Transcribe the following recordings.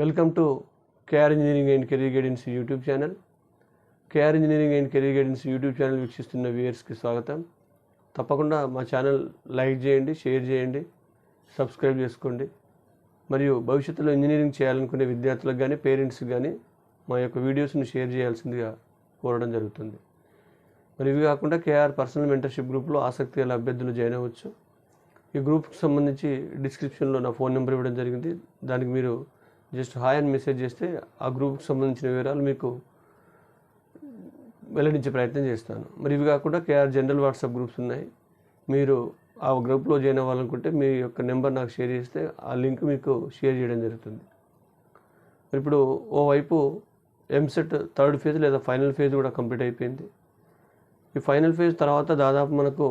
Welcome to KR engineering and career guidance YouTube channel KR engineering and career guidance YouTube channel వీక్షిస్తున్న వ్యూయర్స్కి స్వాగతం. తప్పకుండా మా channel like చేయండి షేర్ చేయండి సబ్స్క్రైబ్ చేసుకోండి. మరియు భవిష్యత్తులో ఇంజనీరింగ్ చేయాలనుకునే విద్యార్థులకు కానీ పేరెంట్స్కి కానీ మా యొక్క వీడియోస్ని షేర్ చేయాల్సిందిగా కోరడం జరుగుతుంది. మరి ఇవి కాకుండా కేఆర్ పర్సనల్ మెంటర్షిప్ గ్రూప్లో ఆసక్తి గల అభ్యర్థులు జాయిన్ అవ్వచ్చు. ఈ గ్రూప్కి సంబంధించి డిస్క్రిప్షన్లో నా ఫోన్ నెంబర్ ఇవ్వడం జరిగింది. దానికి మీరు జస్ట్ హాయ్ అని మెసేజ్ చేస్తే ఆ గ్రూప్కి సంబంధించిన వివరాలు మీకు వెల్లడించే ప్రయత్నం చేస్తాను. మరి ఇవి కాకుండా కేఆర్ జనరల్ వాట్సాప్ గ్రూప్స్ ఉన్నాయి. మీరు ఆ గ్రూప్లో జాయిన్ అవ్వాలనుకుంటే మీ యొక్క నెంబర్ నాకు షేర్ చేస్తే ఆ లింక్ మీకు షేర్ చేయడం జరుగుతుంది. మరి ఇప్పుడు ఓవైపు ఎంసెట్ థర్డ్ ఫేజ్ లేదా ఫైనల్ ఫేజ్ కూడా కంప్లీట్ అయిపోయింది. ఈ ఫైనల్ ఫేజ్ తర్వాత దాదాపు మనకు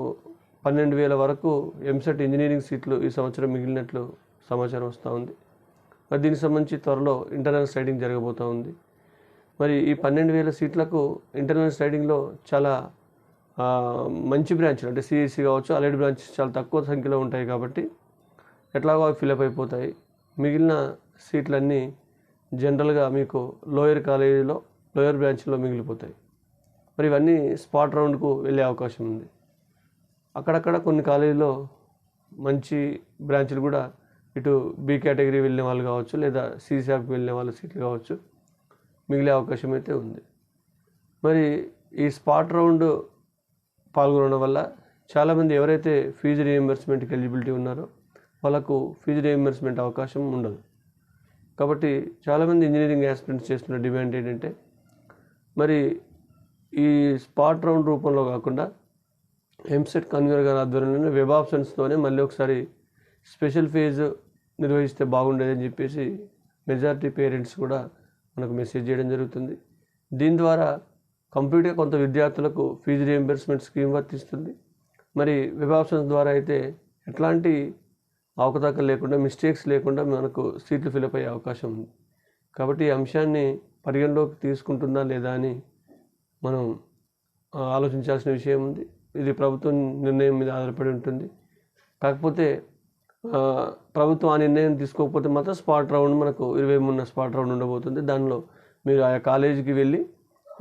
పన్నెండు వేల వరకు ఎంసెట్ ఇంజనీరింగ్ సీట్లు ఈ సంవత్సరం మిగిలినట్లు సమాచారం వస్తూ ఉంది. మరి దీనికి సంబంధించి త్వరలో ఇంటర్నల్ స్లైడింగ్ జరగబోతూ ఉంది. మరి ఈ పన్నెండు వేల సీట్లకు ఇంటర్నల్ స్లైడింగ్లో చాలా మంచి బ్రాంచ్లు అంటే సిఎస్సి కావచ్చు అలైడ్ బ్రాంచెస్ చాలా తక్కువ సంఖ్యలో ఉంటాయి కాబట్టి ఎట్లాగో అవి ఫిలప్ అయిపోతాయి. మిగిలిన సీట్లన్నీ జనరల్గా మీకు లోయర్ కాలేజీలో లోయర్ బ్రాంచ్లో మిగిలిపోతాయి. మరి ఇవన్నీ స్పాట్ రౌండ్కు వెళ్ళే అవకాశం ఉంది. అక్కడక్కడ కొన్ని కాలేజీలో మంచి బ్రాంచ్లు కూడా ఇటు బి కేటగిరీ వెళ్ళిన వాళ్ళు కావచ్చు లేదా సీసాప్కి వెళ్ళిన వాళ్ళ సీట్లు కావచ్చు మిగిలే అవకాశం అయితే ఉంది. మరి ఈ స్పాట్ రౌండ్ పాల్గొనడం వల్ల చాలామంది ఎవరైతే ఫీజు రీఎంబర్స్మెంట్కి ఎలిజిబిలిటీ ఉన్నారో వాళ్ళకు ఫీజు రీఎంబర్స్మెంట్ అవకాశం ఉండదు. కాబట్టి చాలామంది ఇంజనీరింగ్ యాస్పిరెంట్స్ చేస్తున్న డిమాండ్ ఏంటంటే మరి ఈ స్పాట్ రౌండ్ రూపంలో కాకుండా ఎంసెట్ కన్వీనర్ గారి ఆధ్వర్యంలో వెబ్ ఆప్షన్స్తోనే మళ్ళీ ఒకసారి స్పెషల్ ఫీజు నిర్వహిస్తే బాగుండేదని చెప్పేసి మెజారిటీ పేరెంట్స్ కూడా మనకు మెసేజ్ చేయడం జరుగుతుంది. దీని ద్వారా కంప్లీట్గా కొంత విద్యార్థులకు ఫీజు రియంబర్స్మెంట్ స్కీమ్ వర్తిస్తుంది. మరి వెబ్ ఆప్షన్స్ ద్వారా అయితే ఎట్లాంటి అవకతవకలు లేకుండా మిస్టేక్స్ లేకుండా మనకు సీట్లు ఫిలప్ అయ్యే అవకాశం ఉంది. కాబట్టి ఈ అంశాన్ని పరిగణలోకి తీసుకుంటుందా లేదా అని మనం ఆలోచించాల్సిన విషయం ఉంది. ఇది ప్రభుత్వం నిర్ణయం మీద ఆధారపడి ఉంటుంది. కాకపోతే ప్రభుత్వం ఆ నిర్ణయం తీసుకోకపోతే మాత్రం స్పాట్ రౌండ్ మనకు ఇరవై మూడున స్పాట్ రౌండ్ ఉండబోతుంది. దానిలో మీరు ఆయా కాలేజీకి వెళ్ళి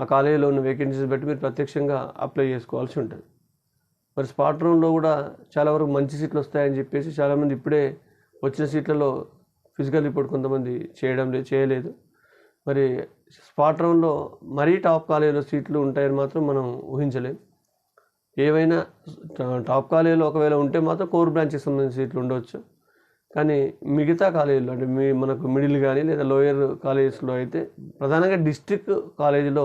ఆ కాలేజీలో ఉన్న వేకెన్సీస్ బట్టి మీరు ప్రత్యక్షంగా అప్లై చేసుకోవాల్సి ఉంటుంది. మరి స్పాట్ రౌండ్లో కూడా చాలా వరకు మంచి సీట్లు వస్తాయని చెప్పేసి చాలామంది ఇప్పుడే వచ్చిన సీట్లలో ఫిజికల్ రిపోర్ట్ కొంతమంది చేయడం లేదు చేయలేదు. మరి స్పాట్ రౌండ్లో మరీ టాప్ కాలేజీలో సీట్లు ఉంటాయని మాత్రం మనం ఊహించలేం. ఏవైనా టాప్ కాలేజీలో ఒకవేళ ఉంటే మాత్రం కోర్ బ్రాంచ్కి సంబంధించిన సీట్లు ఉండవచ్చు కానీ మిగతా కాలేజీలో అంటే మీ మనకు మిడిల్ కానీ లేదా లోయర్ కాలేజెస్లో అయితే ప్రధానంగా డిస్ట్రిక్ట్ కాలేజీలో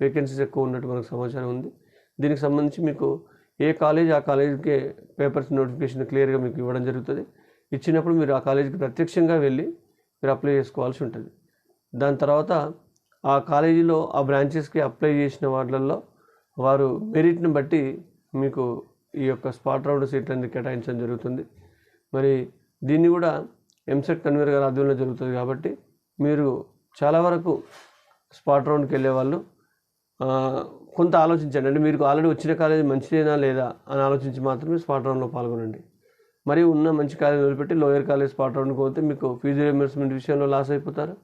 వేకెన్సీస్ ఎక్కువ ఉన్నట్టు మనకు సమాచారం ఉంది. దీనికి సంబంధించి మీకు ఏ కాలేజ్ ఆ కాలేజీకే పేపర్స్ నోటిఫికేషన్ క్లియర్గా మీకు ఇవ్వడం జరుగుతుంది. ఇచ్చినప్పుడు మీరు ఆ కాలేజీకి ప్రత్యక్షంగా వెళ్ళి మీరు అప్లై చేసుకోవాల్సి ఉంటుంది. దాని తర్వాత ఆ కాలేజీలో ఆ బ్రాంచెస్కి అప్లై చేసిన వాటిల్లో వారు మెరిట్ని బట్టి మీకు ఈ యొక్క స్పాట్ రౌండ్ సీట్లన్నీ కేటాయించడం జరుగుతుంది. మరి దీన్ని కూడా ఎంసెట్ కన్వీనర్ గారి ఆధ్వర్యంలో జరుగుతుంది కాబట్టి మీరు చాలా వరకు స్పాట్ రౌండ్కి వెళ్ళే వాళ్ళు కొంత ఆలోచించండి. అంటే మీకు ఆల్రెడీ వచ్చిన కాలేజీ మంచిదేనా లేదా అని ఆలోచించి మాత్రమే స్పాట్ రౌండ్లో పాల్గొనండి. మరి ఉన్న మంచి కాలేజీ వదిలిపెట్టి లోయర్ కాలేజ్ స్పాట్ రౌండ్కి పోతే మీకు ఫీజు రియంబర్స్మెంట్ విషయంలో లాస్ అయిపోతారు.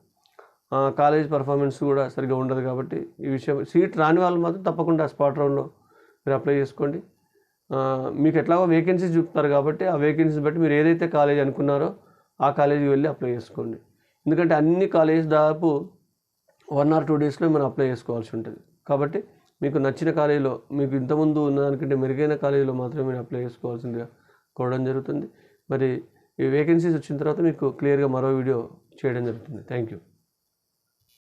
కాలేజ్ పర్ఫార్మెన్స్ కూడా సరిగా ఉండదు కాబట్టి ఈ విషయం సీట్ రాని వాళ్ళు మాత్రం తప్పకుండా స్పాట్ రౌండ్లో మీరు అప్లై చేసుకోండి. మీకు ఎట్లాగో వేకెన్సీస్ చూపుతారు కాబట్టి ఆ వేకెన్సీస్ బట్టి మీరు ఏదైతే కాలేజ్ అనుకున్నారో ఆ కాలేజీకి వెళ్ళి అప్లై చేసుకోండి. ఎందుకంటే అన్ని కాలేజ్ దాదాపు వన్ ఆర్ టూ డేస్లో మనం అప్లై చేసుకోవాల్సి ఉంటుంది. కాబట్టి మీకు నచ్చిన కాలేజీలో మీకు ఇంతకుముందు ఉన్న దానికంటే మెరుగైన కాలేజీలో మాత్రమే మీరు అప్లై చేసుకోవాల్సిందిగా కోరడం జరుగుతుంది. మరి ఈ వేకెన్సీస్ వచ్చిన తర్వాత మీకు క్లియర్గా మరో వీడియో చేయడం జరుగుతుంది. Thank you